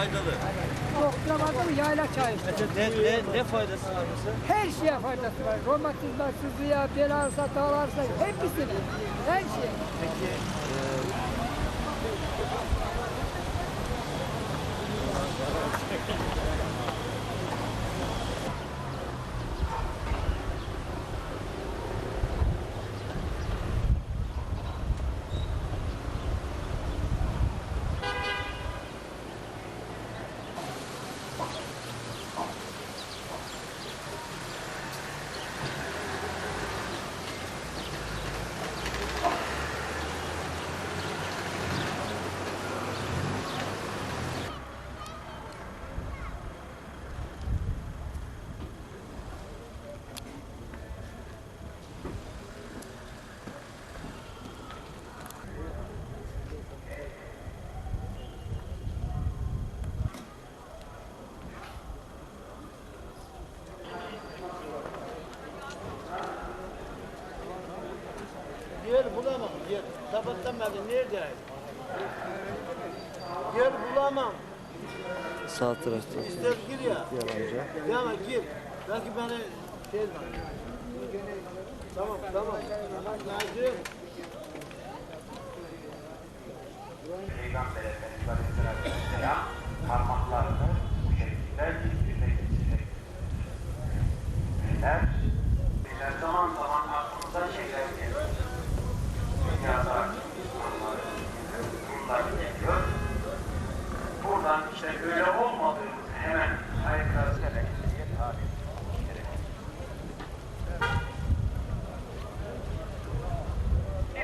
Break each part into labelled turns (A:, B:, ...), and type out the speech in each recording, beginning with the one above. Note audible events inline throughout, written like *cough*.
A: faydalı.
B: Vardı mı yayla çayı.
A: Mesela ne, ne, ne faydası var mesela?
B: Her şeye faydası var. Romatizma, sızıya, bel ağrısa, dağ ağrısa hepsine. Her şeye.
A: Peki e,
C: Yer bulamam. Beri neredeyim? Yer bulamam.
A: sağ tarafta
C: İster gir ya.
A: yalanca.
C: Yana gir. Belki beni şey var. Tamam tamam. Lazım.
D: Peygamber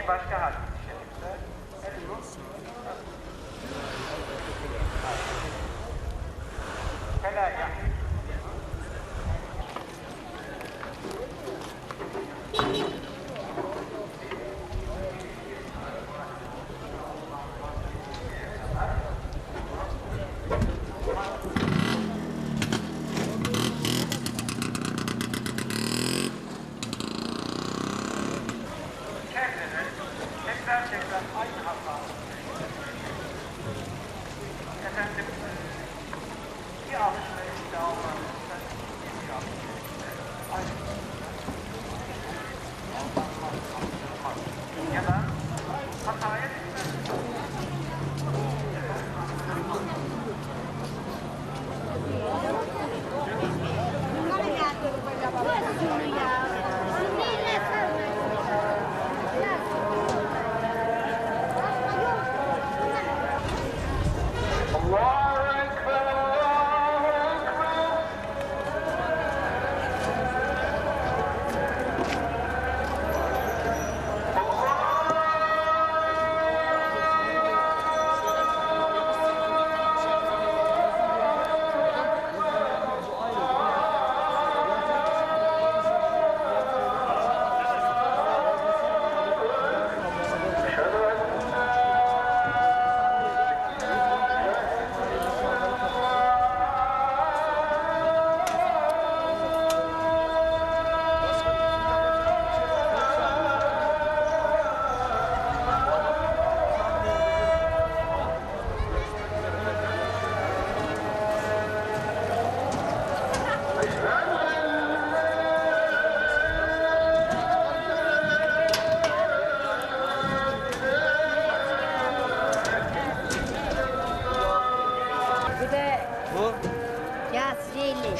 D: Bir başka hadis-i şerifte el-nur
E: Thank
A: you.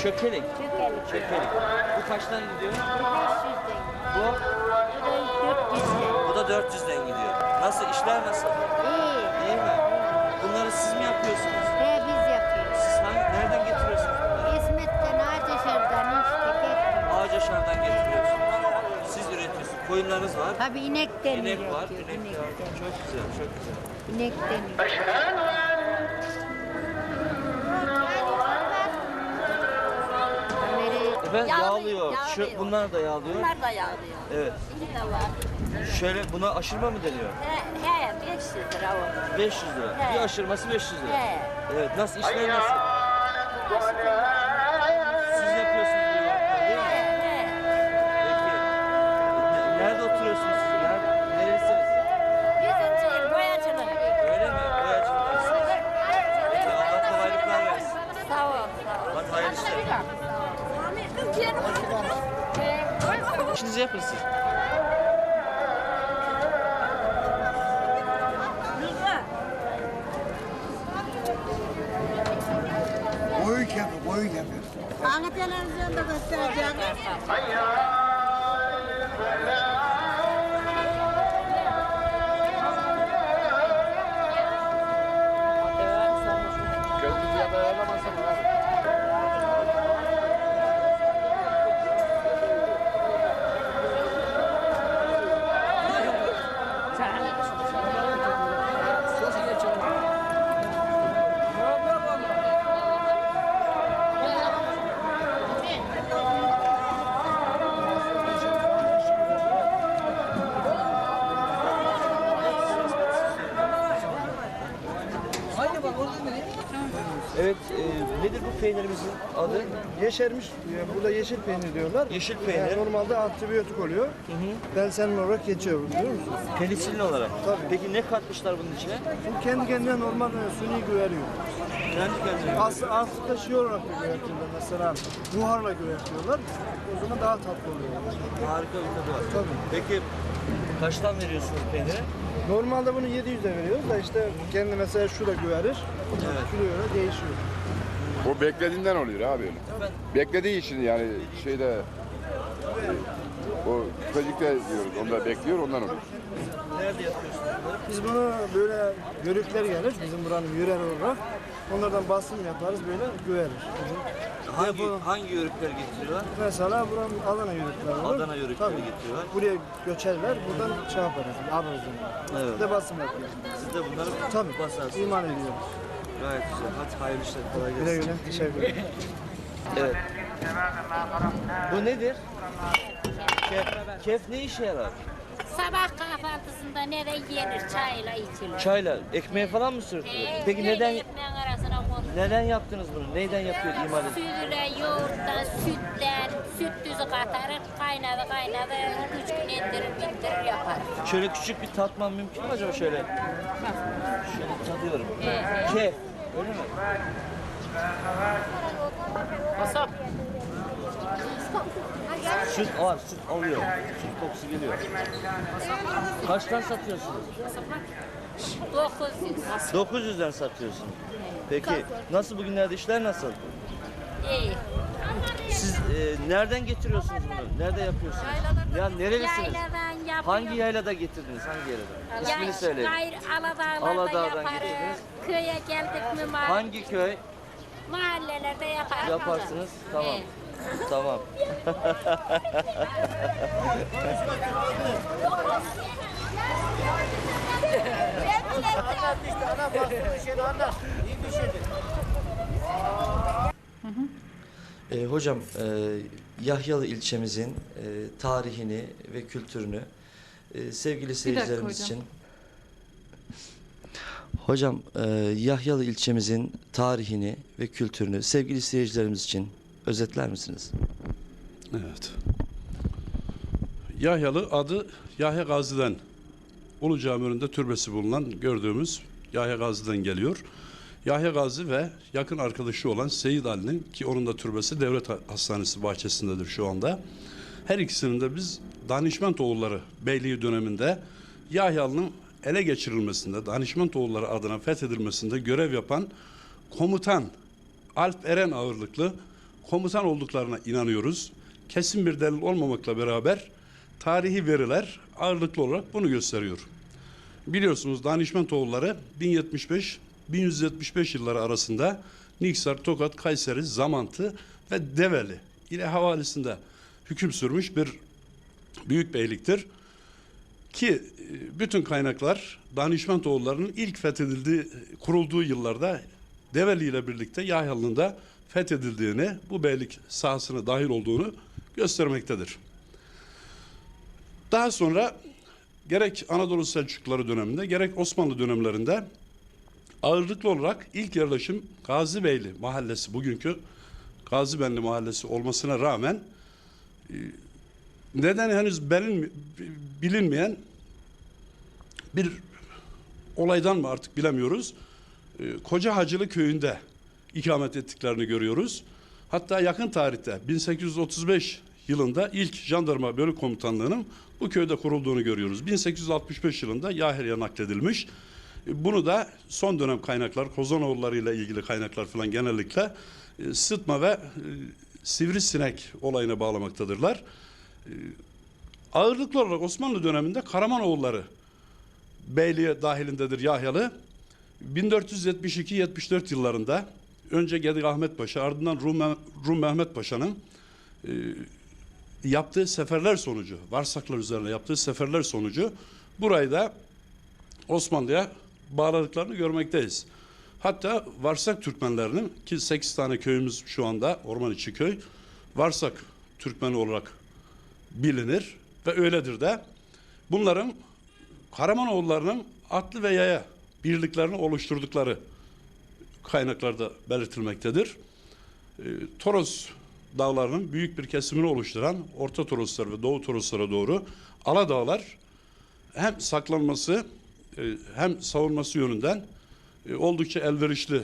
E: Yasreli.
A: çökelik.
E: Çökelik.
A: Çökelik. Bu kaçtan gidiyor?
E: Bu 500'den.
A: Bu
E: Bu da 400'den.
A: bu da 400'den gidiyor. Nasıl işler nasıl?
E: İyi.
A: İyi mi? Bunları siz mi yapıyorsunuz?
E: He biz yapıyoruz.
A: Siz hangi, nereden getiriyorsunuz bunları?
E: İsmet'ten, Ağaçeşer'den işte getirdik.
A: Ağacaşar'dan getiriyorsunuz. Siz üretiyorsunuz. Koyunlarınız var.
E: Tabii inekten
A: İnek var.
E: üretiyor,
A: İnek var. Çok güzel, çok güzel.
E: İnekten.
A: Efendim
F: Yağlıyor,
A: yağlıyor. Şu, bunlar da yağlıyor.
F: Bunlar da yağlıyor.
A: Evet.
F: İki de var.
A: Şöyle buna aşırma mı deniyor?
F: He, he 500 lira o.
A: 500 lira.
F: He.
A: Bir aşırması 500 lira.
F: He.
A: Evet. Nasıl işler nasıl? Tríplice. Peynirimizin adı?
G: Yeşermiş, e, burada yeşil peynir diyorlar.
A: Yeşil peynir.
G: Yani normalde antibiyotik oluyor. Bensenin olarak geçiyor biliyor musun?
A: Penisilin olarak.
G: Tabii.
A: Peki ne katmışlar bunun içine?
G: Bu kendi kendine normal e, suni güveriyor.
A: Kendi kendine.
G: Aslında aslında şey olarak da güvertiyorlar mesela buharla güvertiyorlar. O zaman daha tatlı oluyor.
A: Harika bir tadı var.
G: Tabii.
A: Peki kaçtan veriyorsunuz peyniri?
G: Normalde bunu 700'e veriyoruz da işte kendi mesela şu da güverir.
A: Evet.
G: Şu da öyle değişiyor.
H: O beklediğinden oluyor abi öyle. Beklediği için yani şeyde o köpecikte diyoruz. Onlar bekliyor ondan oluyor.
A: Nerede yapıyorsunuz bunları?
G: Biz bunu böyle yörükler gelir bizim buranın yörer olarak. Onlardan basım yaparız böyle güverir.
A: Hangi, hangi yörükler getiriyorlar?
G: Mesela buranın Adana yörükleri var.
A: Adana yörükleri
G: Tabii.
A: getiriyorlar.
G: Buraya göçerler, buradan şey yaparız, alırız onu.
A: Evet.
G: Bir de basım yapıyoruz.
A: Siz de bunları
G: Tabii,
A: basarsınız.
G: iman ediyoruz.
A: Gayet güzel. Hadi hayırlı işler. Kolay
G: Güle
A: gelsin.
G: güle, teşekkür ederim.
A: Evet. Bu nedir? Kef. Kef ne işe yarar?
E: Sabah kahvaltısında nere yenir çayla içilir.
A: Çayla, ekmeğe falan mı sürtülüyor? Peki
E: Öyle
A: neden
E: konur.
A: Neden yaptınız bunu? Neyden yapıyor imal edin?
E: Sütüyle, yoğurttan, sütten, süt düzü katarır, kaynadı kaynadı, üç gün indirir, bindirir yapar.
A: Şöyle küçük bir tatmam mümkün mü acaba şöyle? Şöyle tadıyorum. Kef. Öyle mi? Süt var, süt alıyor. Süt kokusu geliyor. Kaçtan satıyorsunuz?
E: 900.
A: 900'den satıyorsunuz. Peki nasıl bugünlerde işler nasıl?
E: İyi.
A: Siz e, nereden getiriyorsunuz bunu? Nerede yapıyorsunuz? Ya nerelisiniz?
E: Yayladan.
A: Hangi yaylada getirdiniz? Hangi yaylada? İsmini söyleyin.
E: Hayır, Aladağlar'da
A: Aladağ'dan
E: yaparız.
A: getirdiniz.
E: Köye geldik mi ma-
A: Hangi köy
E: mahallelerde yaparız.
A: yaparsınız? Tamam. Tamam. *laughs*
C: Anlat işte ana bak bir anlat. İyi bir şeydir.
A: E, hocam, e, Yahyalı ilçemizin e, tarihini ve kültürünü e, sevgili seyircilerimiz için Hocam, e, Yahyalı ilçemizin tarihini ve kültürünü sevgili seyircilerimiz için özetler misiniz?
I: Evet. Yahyalı adı Yahya Gazi'den Ulu Cami önünde türbesi bulunan gördüğümüz Yahya Gazi'den geliyor. Yahya Gazi ve yakın arkadaşı olan Seyit Ali'nin ki onun da türbesi devlet ha- hastanesi bahçesindedir şu anda. Her ikisinin de biz danişment oğulları beyliği döneminde Yahyalı'nın ele geçirilmesinde, danişment oğulları adına fethedilmesinde görev yapan komutan Alp Eren ağırlıklı komutan olduklarına inanıyoruz. Kesin bir delil olmamakla beraber tarihi veriler ağırlıklı olarak bunu gösteriyor. Biliyorsunuz danişment oğulları 1075 1175 yılları arasında Niksar, Tokat, Kayseri, Zamantı ve Develi ile havalisinde hüküm sürmüş bir büyük beyliktir. Ki e, bütün kaynaklar danişment oğullarının ilk fethedildiği, kurulduğu yıllarda Develi ile birlikte Yahyalı'nın da fethedildiğini, bu beylik sahasına dahil olduğunu göstermektedir. Daha sonra gerek Anadolu Selçukluları döneminde gerek Osmanlı dönemlerinde ağırlıklı olarak ilk yerleşim Gazibeyli mahallesi bugünkü Gazibenli mahallesi olmasına rağmen e, neden henüz bilinmeyen bir olaydan mı artık bilemiyoruz. E, Koca Hacılı köyünde ikamet ettiklerini görüyoruz. Hatta yakın tarihte 1835 yılında ilk jandarma bölük komutanlığının bu köyde kurulduğunu görüyoruz. 1865 yılında Yahir'e nakledilmiş. Bunu da son dönem kaynaklar, Kozanoğulları ile ilgili kaynaklar falan genellikle e, sıtma ve e, sivrisinek olayına bağlamaktadırlar. E, Ağırlıklı olarak Osmanlı döneminde Karamanoğulları beyliğe dahilindedir Yahyalı. 1472-74 yıllarında önce Gedik Ahmet Paşa ardından Rum, Rum Mehmet Paşa'nın yaptığı seferler sonucu, Varsaklar üzerine yaptığı seferler sonucu burayı da Osmanlı'ya bağladıklarını görmekteyiz. Hatta Varsak Türkmenlerinin ki 8 tane köyümüz şu anda Orman içi köy Varsak Türkmeni olarak bilinir ve öyledir de. Bunların Karamanoğullarının atlı ve yaya birliklerini oluşturdukları kaynaklarda belirtilmektedir. E, Toros dağlarının büyük bir kesimini oluşturan Orta Toroslar ve Doğu Toroslara doğru Ala Dağlar hem saklanması e, hem savunması yönünden e, oldukça elverişli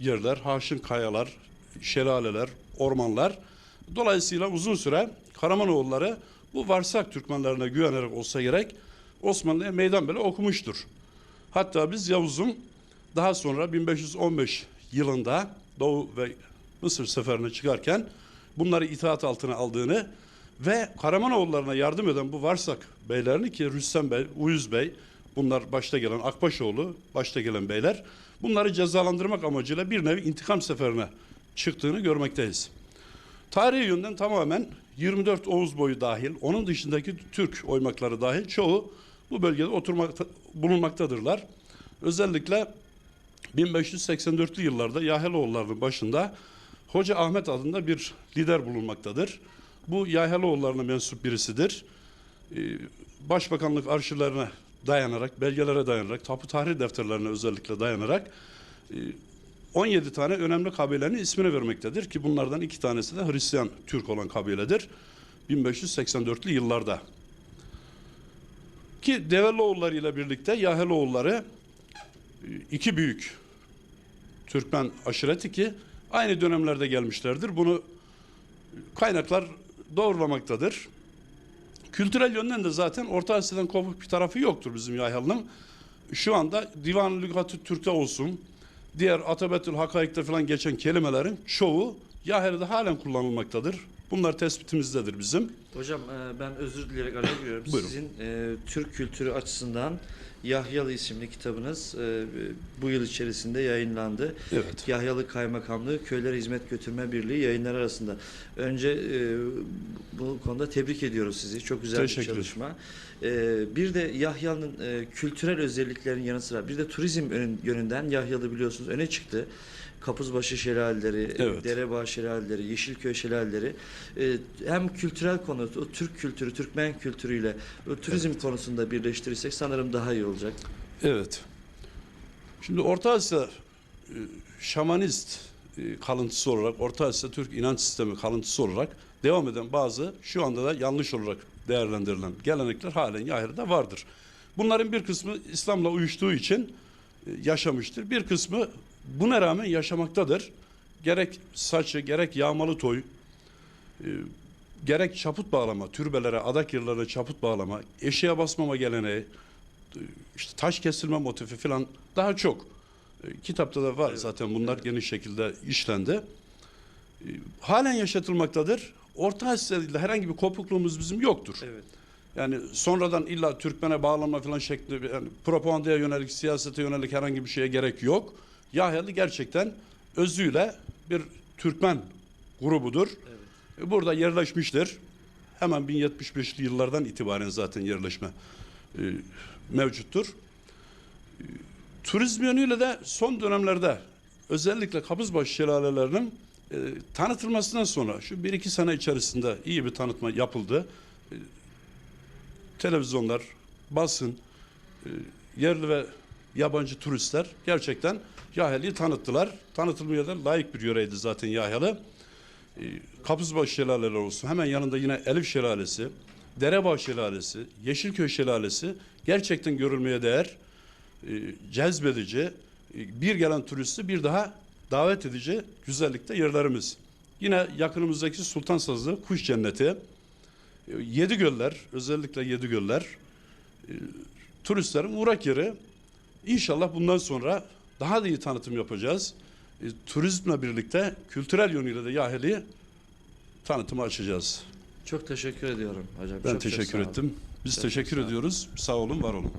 I: yerler, haşin kayalar, şelaleler, ormanlar. Dolayısıyla uzun süre Karamanoğulları bu Varsak Türkmenlerine güvenerek olsa gerek Osmanlı'ya meydan bile okumuştur. Hatta biz Yavuz'un daha sonra 1515 yılında Doğu ve Mısır seferine çıkarken bunları itaat altına aldığını ve Karamanoğullarına yardım eden bu Varsak beylerini ki Rüstem Bey, Uyuz Bey bunlar başta gelen Akbaşoğlu başta gelen beyler bunları cezalandırmak amacıyla bir nevi intikam seferine çıktığını görmekteyiz. Tarihi yönden tamamen 24 Oğuz boyu dahil, onun dışındaki Türk oymakları dahil çoğu bu bölgede oturmakta, bulunmaktadırlar. Özellikle 1584'lü yıllarda Yaheloğullarının başında Hoca Ahmet adında bir lider bulunmaktadır. Bu Yaheloğullarına mensup birisidir. Ee, Başbakanlık arşivlerine dayanarak, belgelere dayanarak, tapu tarih defterlerine özellikle dayanarak e, 17 tane önemli kabilenin ismini vermektedir ki bunlardan iki tanesi de Hristiyan Türk olan kabiledir. 1584'lü yıllarda. Ki Develioğulları ile birlikte Yaheloğulları e, iki büyük Türkmen aşireti ki aynı dönemlerde gelmişlerdir. Bunu kaynaklar doğrulamaktadır. Kültürel yönden de zaten Orta Asya'dan kopuk bir tarafı yoktur bizim Yahyalı'nın. Şu anda Divan-ı Lügat-ı Türk'te olsun, diğer Atabetül Hakaik'te falan geçen kelimelerin çoğu Yahya'da halen kullanılmaktadır. Bunlar tespitimizdedir bizim.
A: Hocam e, ben özür dileyerek araya giriyorum.
I: Buyurun.
A: Sizin e, Türk kültürü açısından Yahyalı isimli kitabınız e, bu yıl içerisinde yayınlandı.
I: Evet.
A: Yahyalı Kaymakamlığı Köylere Hizmet Götürme Birliği yayınları arasında. Önce e, bu konuda tebrik ediyoruz sizi. Çok güzel
I: Teşekkür
A: bir çalışma. E, bir de Yahya'nın e, kültürel özelliklerin yanı sıra bir de turizm ön- yönünden Yahyalı biliyorsunuz öne çıktı. Kapuzbaşı şelaleleri,
I: Evet.
A: Derebağ şelaleleri, Yeşilköy şelaleleri e, hem kültürel konu, o Türk kültürü, Türkmen kültürüyle o turizm konusunda birleştirirsek sanırım daha iyi olacak.
I: Evet. Şimdi Orta Asya e, şamanist e, kalıntısı olarak, Orta Asya Türk inanç sistemi kalıntısı olarak devam eden bazı şu anda da yanlış olarak değerlendirilen gelenekler halen Yahya'da vardır. Bunların bir kısmı İslam'la uyuştuğu için e, yaşamıştır. Bir kısmı buna rağmen yaşamaktadır. Gerek saçı, gerek yağmalı toy, gerek çaput bağlama, türbelere, adak yerlerine çaput bağlama, eşeğe basmama geleneği, işte taş kesilme motifi falan daha çok. E, Kitapta da var zaten bunlar geniş şekilde işlendi. E, Halen yaşatılmaktadır. Orta Asya'da herhangi bir kopukluğumuz bizim yoktur.
A: Evet.
I: Yani sonradan illa Türkmen'e bağlanma falan bir- yani propagandaya yönelik, siyasete yönelik herhangi bir şeye gerek yok. Yahyalı gerçekten özüyle bir Türkmen grubudur. E, Burada yerleşmiştir. Hemen 1075'li yıllardan itibaren zaten yerleşme mevcuttur. Turizm yönüyle de son dönemlerde özellikle Kabızbaşı şelalelerinin e, tanıtılmasından sonra şu bir iki sene içerisinde iyi bir tanıtma yapıldı. E, televizyonlar, basın, e, yerli ve yabancı turistler gerçekten Yahya'lıyı tanıttılar. Tanıtılmaya da layık bir yöreydi zaten Yahyalı. E, Kapızbaşı şelaleleri olsun. Hemen yanında yine Elif Şelalesi, Derebağ Şelalesi, Yeşilköy Şelalesi gerçekten görülmeye değer, e, cezbedici, e, bir gelen turisti bir daha davet edici güzellikte yerlerimiz. Yine yakınımızdaki Sultan Sazlı Kuş Cenneti, E, Yedi göller, özellikle yedi göller e, turistlerin uğrak yeri. İnşallah bundan sonra daha da iyi tanıtım yapacağız. Turizmle birlikte kültürel yönüyle de Yaheli'yi tanıtıma açacağız.
A: Çok teşekkür ediyorum hocam.
I: Ben
A: Çok çok
I: teşekkür
A: olun.
I: ettim. Biz
A: Çok
I: teşekkür ediyoruz. Sağ olun, var olun.